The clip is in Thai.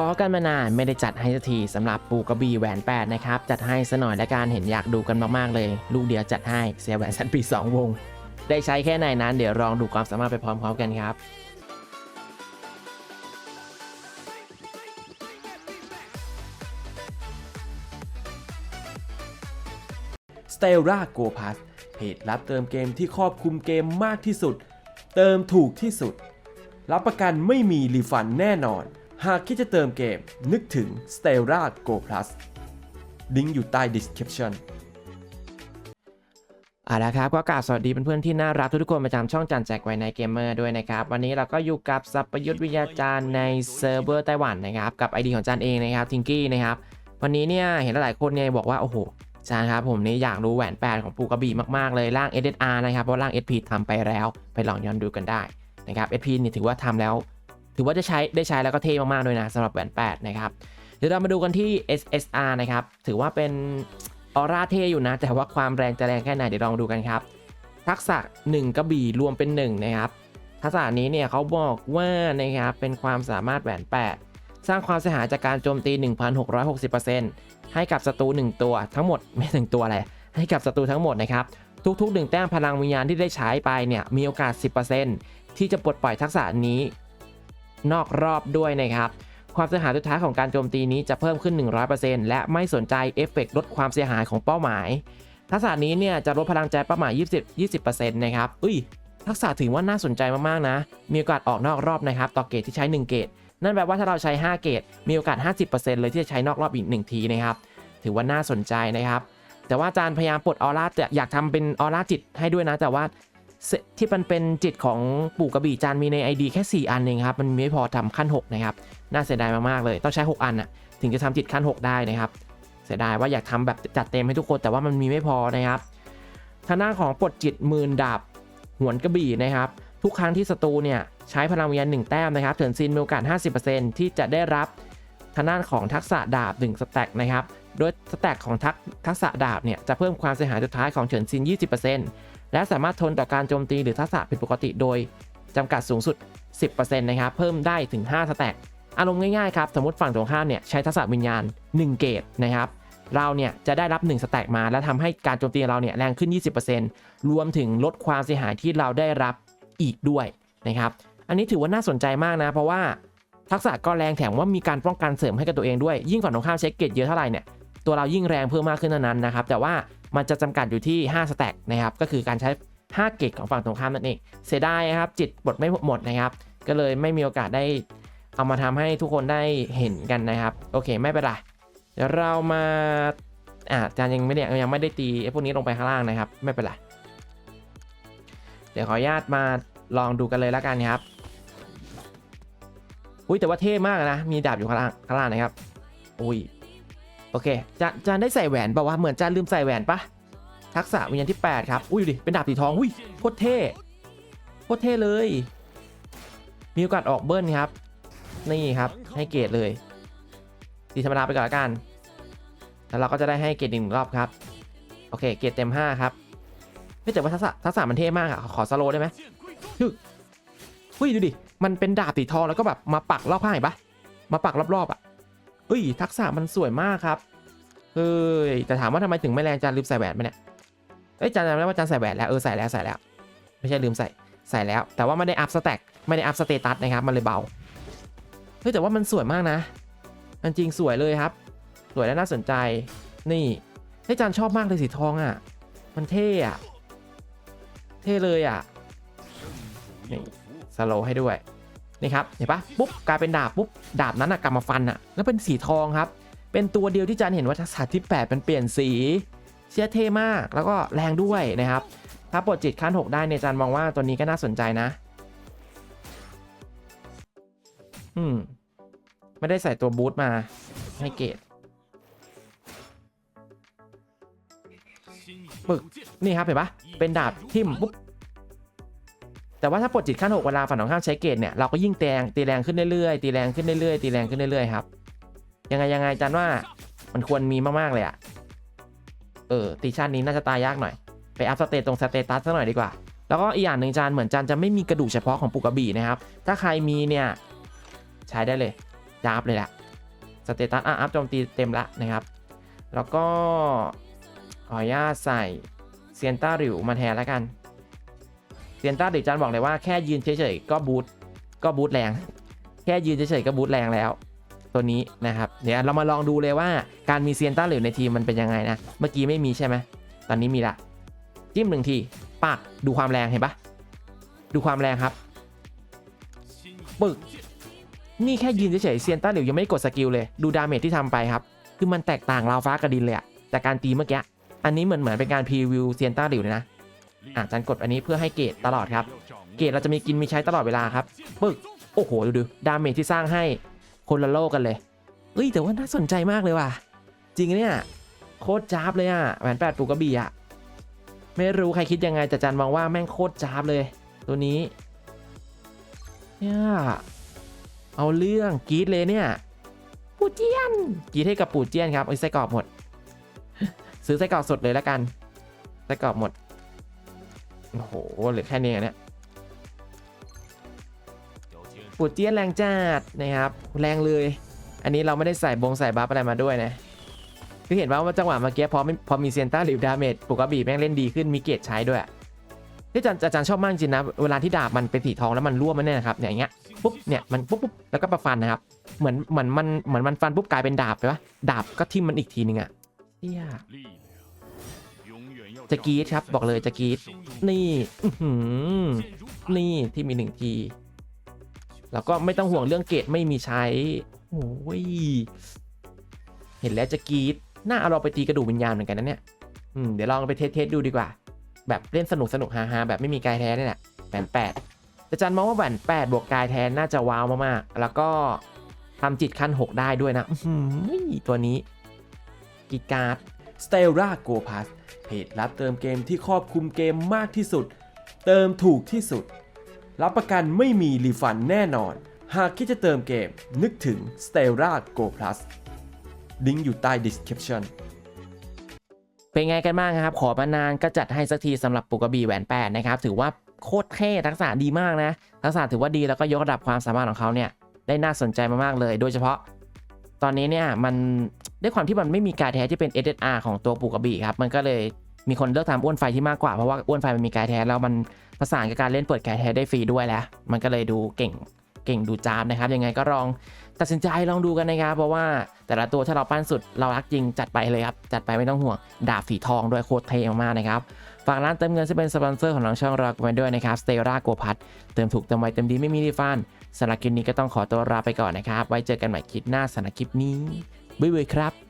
พอกันมานานไม่ได้จัดให้สักทีสำหรับปูกระบี่แหวน8นะครับจัดให้สหน่อยและการเห็นอยากดูกันมากๆเลย ลูกเดียวจัดให้เสียแหวนสันปี 2 วง ได้ใช้แค่ไหนนั้นเดี๋ยวลองดูความสามารถไปพร้อมๆกันครับ s t e l l a Go Pass เพจรับเติมเกมที่ครอบคลุมเกมมากที่สุด เติมถูกที่สุด รับประกันไม่มีรีฟันแน่นอน หากคิดจะเติมเกมนึกถึง s t e l l a Go Plus ลิงก์อยู่ใต้ description เอาละครับก็กราบสวัสดีเพื่อนๆที่น่ารักทุกๆคนประจำช่องจันแจกไว้ในเกมเมอร์ด้วยนะครับ วันนี้เราก็อยู่กับสัพยุทธวิทยาจารย์ในเซิร์ฟเวอร์ไต้หวันนะครับ กับ ID ของจานเองนะครับทิงกี้นะครับวันนี้เนี่ยเห็นหลายคนเนี่ยบอกว่าโอ้โหจานครับผมนี่อยากรู้แหวนแปดของปูกระบี่มากๆเลยร่าง SSR นะครับเพราะร่าง SP ทำไปแล้ว ไปลองย้อนดูกันได้นะครับ SP นี่ถือว่าทำแล้ว ถือว่าจะใช้ได้ใช้แล้วก็เท่มากๆด้วยนะสำหรับแหวนแปดนะครับเดี๋ยวเรามาดูกันที่ SSR นะครับ ถือว่าเป็นออร่าเท่อยู่นะ แต่ว่าความแรงจะแรงแค่ไหนเดี๋ยวลองดูกันครับ ทักษะ 1 กระบี่รวมเป็น 1 นะครับ ทักษะนี้เนี่ยเขาบอกว่านะครับเป็นความสามารถแหวน 8 สร้างความเสียหายจากการโจมตี 1,660%ให้กับศัตรู1ตัวทั้งหมดไม่ถึงตัวอะไรให้กับศัตรูทั้งหมดนะครับทุกๆ 1 แต้มพลังวิญญาณที่ได้ใช้ไปเนี่ยมีโอกาส 10%ที่จะปลดปล่อยทักษะนี้ นอกรอบด้วยนะครับความเสียหายสุดท้ายของการโจมตีนี้จะเพิ่มขึ้น 100%และไม่สนใจเอฟเฟกลดความเสียหายของเป้าหมาย ทักษะนี้เนี่ยจะลดพลังใจเป้าหมาย 20 20%นะครับอุ้ย ทักษะถือว่าน่าสนใจมากๆนะ มีโอกาสออกนอกรอบนะครับ ต่อเกรดที่ใช้ 1 เกรด นั่นแปลว่าถ้าเราใช้ 5 เกรด มีโอกาส 50%เลยที่จะใช้นอกรอบอีก 1 ทีนะครับ ถือว่าน่าสนใจนะครับ แต่ว่าอาจารย์พยายามปลดออร่าแต่อยากทำเป็นออร่าจิตให้ด้วยนะ แต่ว่า ที่มันเป็นจิตของปู่กระบี่จานมีใน ID แค่ 4 อันเองครับมันไม่พอทำขั้น 6 นะครับ น่าเสียดายมาก ๆ เลย ต้องใช้ 6 อันนะถึงจะทำจิตขั้น 6 ได้นะครับ เสียดายว่าอยากทำแบบจัดเต็มให้ทุกคนแต่ว่ามันมีไม่พอนะครับทางด้านของปลดจิตมื่นดาบหวนกระบี่นะครับ ทุกครั้งที่ศัตรูเนี่ยใช้พลังวิญญาณหนึ่งแต้มนะครับเถินซินมีโอกาส 50%ที่จะได้รับทางด้านของทักษะดาบ1สแต็กนะครับโดยสแต็กของทักทักษะดาบเนี่ยจะเพิ่มความเสียหายสุดท้ายของเฉินซิน 20% และสามารถทนต่อการโจมตีหรือทักษะผิดปกติโดยจำกัดสูงสุด 10%นะครับ เพิ่มได้ถึง5สแต็กอารมณ์ง่ายๆครับสมมติฝั่งตรงข้ามเนี่ยใช้ทักษะวิญญาณ 1 เกตนะครับเราเนี่ยจะได้รับ1สแต็กมา และทำให้การโจมตีเราเนี่ยแรงขึ้น 20%รวมถึงลดความเสียหายที่เราได้รับอีกด้วยนะครับ อันนี้ถือว่าน่าสนใจมากนะ เพราะว่าทักษะก็แรงแถมว่ามีการป้องกันเสริมให้กับตัวเองด้วย ยิ่งฝั่งตรงข้ามเช็คเกตเยอะเท่าไหร่เนี่ย ตัวเรายิ่งแรงเพิ่มมากขึ้นเท่านั้นนะครับ แต่ว่ามันจะจำกัดอยู่ที่5สแต็กนะครับ ก็คือการใช้5เกตของฝั่งตรงข้ามนั่นเอง เสียดายครับ จิตบทไม่หมดนะครับ ก็เลยไม่มีโอกาสได้เอามาทำให้ทุกคนได้เห็นกันนะครับ โอเค ไม่เป็นไร เดี๋ยวเรามา อ่าจารย์ยังไม่ได้ยังไม่ได้ตีไอ้พวกนี้ลงไปข้างล่างนะครับ ไม่เป็นไร เดี๋ยวขออนุญาตมาลองดูกันเลยแล้วกันครับ อุ้ยแต่ว่าเท่มากนะ มีดาบอยู่ข้างล่างข้างล่างนะครับ อุ้ย อเคจานจานได้ใส่แหวนป่าวะเหมือนจานลืมใส่แหวนปะทักษะวิญญาณที่ 8 ครับ อุ้ยดูดิ เป็นดาบสีทอง อุ้ยโคตรเท่โคตรเท่เลย มีโอกาสออกเบิ้ลครับ นี่ครับ ให้เกรดเลยตีธรรมดาไปก่อนละกัน แล้วเราก็จะได้ให้เกรดอีกหนึ่งรอบครับ โอเค เกรดเต็ม 5 ครับ ไม่แต่ว่าทักษะทักษะมันเท่มากอะขอสโลว์ได้ไหมฮึหุ้ยดูดิ มันเป็นดาบสีทองแล้วก็แบบมาปักรอบข้างเห็นปะมาปักรอบๆอะ เอ้ย ทักษะมันสวยมากครับเฮ้ยแต่ถามว่าทำไมถึงไม่แรงจานลืมใส่แหวนไหมเนี่ยเอ้ยจานจำได้ว่าจานใส่แหวนแล้วเออใส่แล้วใส่แล้ว ไม่ใช่ลืมใส่ใส่แล้ว แต่ว่าไม่ได้อัพสแต็กไม่ได้อัพสเตตัสนะครับมันเลยเบาเฮ้ยแต่ว่ามันสวยมากนะมันจริงสวยเลยครับ สวยและน่าสนใจนี่ให้ยจานชอบมากเลยสีทองอะ มันเท่อะเท่เลยอะนี่สโลให้ด้วย นี่ครับเห็นปะปุ๊บกลายเป็นดาบปุ๊บดาบนั้นอะกลับมาฟันอะแล้วเป็นสีทองครับ เป็นตัวเดียวที่จานเห็นว่าทักษะที่8มันเปลี่ยนสีเชียเท่มากแล้วก็แรงด้วยนะครับ ถ้าปลดจิตขั้น 6 ได้เนี่ยจานมองว่าตัวนี้ก็น่าสนใจนะ อืม ไม่ได้ใส่ตัวบูทมาให้เกรดปึกนี่ครับเห็นปะเป็นดาบทิ่มปุ๊บ แต่ว่าถ้าปลดจิตขั้นหกเวลาฝั่งตรงข้ามใช้เกตเนี่ยเราก็ยิ่งแตงตีแรงขึ้นเรื่อยๆตีแรงขึ้นเรื่อยๆตีแรงขึ้นเรื่อยๆครับยังไงยังไงจันว่ามันควรมีมากๆเลยอะเออตีชาตินี้น่าจะตายยากหน่อย ไปอัพสเตตตรงสเตตัสซะหน่อยดีกว่า แล้วก็อีกอย่างหนึ่งจานเหมือนจานจะไม่มีกระดูกเฉพาะของปูกระบี่นะครับ ถ้าใครมีเนี่ยใช้ได้เลยจาบเลยแหละสเตตัสอะอัพโจมตีเต็มละนะครับ แล้วก็ขออนุญาตใส่เซียนต้าริวมาแทนแล้วกัน ซียนต้าหริวจันบอกเลยว่าแค่ยืนเฉยๆก็บูทก็บูทแรง แค่ยืนเฉยๆก็บูทแรงแล้ว ตัวนี้นะครับ เดี๋ยวเรามาลองดูเลยว่าการมีเซียนต้าหริวในทีมมันเป็นยังไงนะ เมื่อกี้ไม่มีใช่ไหมตอนนี้มีละจิ้มหนึ่งทีปักดูความแรงเห็นปะดูความแรงครับปึกนี่แค่ยืนเฉยๆเซียนต้าหลิวยังไม่กดสกิลเลยดูดาเมจที่ทำไปครับ คือมันแตกต่างราวฟ้ากับดินเลยอะจากการตีเมื่อกี้อันนี้เหมือนเหมือนเป็นการพรีวิวเซียนต้าหลิวเลยนะ อะจันกดอันนี้เพื่อให้เกรดตลอดครับ เกรดเราจะมีกินมีใช้ตลอดเวลาครับปึ๊กโอ้โหดูดูดาเมจที่สร้างให้คนละโลกกันเลยเอ้ยแต่ว่าน่าสนใจมากเลยว่ะ จริงเนี่ยโคตรจ้าบเลยอะแหวนแปดปูกระบี่อะไม่รู้ใครคิดยังไงแต่จันมองว่าแม่งโคตรจ้าบเลย ตัวนี้เนี่ยเอาเรื่องกรีดเลยเนี่ย ปูเจียนกรีดให้กับปูเจียนครับเอาไส้กรอกหมด ซื้อไส้กรอกสดเลยแล้วกันไส้กรอกหมด โอ้โหเหลือแค่นี้อะเนี่ยปูเจียนแรงจัดนะครับ แรงเลย อันนี้เราไม่ได้ใส่บงใส่บัฟอะไรมาด้วยนะ คือเห็นว่าว่าจังหวะเมื่อกี้พอไม่พอมีเซียนต้าหรือดาเมจปกติแม่งเล่นดีขึ้นมีเกรดใช้ด้วยที่อาจารย์อาจารย์ชอบมากจริงนะ เวลาที่ดาบมันเป็นสีทองแล้วมันร่วมมันเนี่ยนะครับเนี่ยอย่างเงี้ยปุ๊บเนี่ยมันปุ๊บปุ๊บแล้วก็ประฟันนะครับ เหมือนเหมือนมันเหมือนมันฟันปุ๊บกลายเป็นดาบไปวะดาบก็ทิ่มมันอีกทีนึงอะเฮีย จะกรีดครับบอกเลยจะกรีดนี่นี่ที่มีหนึ่งทีแล้วก็ไม่ต้องห่วงเรื่องเกรดไม่มีใช้โอ้ยเห็นแล้วจะกรีดน่าเอาเราไปตีกระดูกวิญญาณเหมือนกันนะเนี่ยอืมเดี๋ยวลองไปเทสเทสดูดีกว่า แบบเล่นสนุกสนุกฮาๆแบบไม่มีกายแท้นี่แหละแหวนแปดแต่จันมองว่าแหวนแปดบวกกายแท้น่าจะว้าวมากๆแล้วก็ทำจิตขั้น 6 ได้ด้วยนะตัวนี้กีการ์ด s t e l l a Go Pass เพจรับเติมเกมที่ครอบคลุมเกมมากที่สุด เติมถูกที่สุด รับประกันไม่มีรีฟันแน่นอน หากคิดจะเติมเกมนึกถึง s t e l l a Go Plus ลิงก์อยู่ใต้ description เป็นไงกันบ้างครับ ขอมานานก็จัดให้สักทีสำหรับปุกระบีแหวนแปดนะครับ ถือว่าโคตรเท่ทักษะดีมากนะ ทักษะถือว่าดีแล้วก็ยกระดับความสามารถของเขาเนี่ยได้น่าสนใจมากๆเลย โดยเฉพาะ ตอนนี้เนี่ยมัน ด้วยความที่มันไม่มีการแท้ที่เป็น SSR ของตัวปุกระบี่ครับ มันก็เลยมีคนเลือกทำอ้วนไฟที่มากกว่า เพราะว่าอ้วนไฟมันมีการแท้แล้วมันประสานกับการเล่นเปิดการแท้ได้ฟรีด้วยแล้ว มันก็เลยดูเก่งเก่งดูจามนะครับ ยังไงก็ลองตัดสินใจลองดูกันนะครับ เพราะว่าแต่ละตัวถ้าเราปั้นสุดเรารักจริงจัดไปเลยครับ จัดไปไม่ต้องห่วงดาบสีทองด้วยโคตรเท่มากนะครับ ฝากร้านเติมเงินที่เป็นสปอนเซอร์ของทางช่องเรากันไว้ด้วยนะครับสเต r a าโกพัทเติมถูกเติมไวเติมดีไม่มีรีฟันสำหรับคลิปนี้ก็ต้องขอตัวลาไปก่อนนะครับ ไว้เจอกันใหม่คลิปหน้าสำหรับคลิปนี้ บ๊ายบายครับ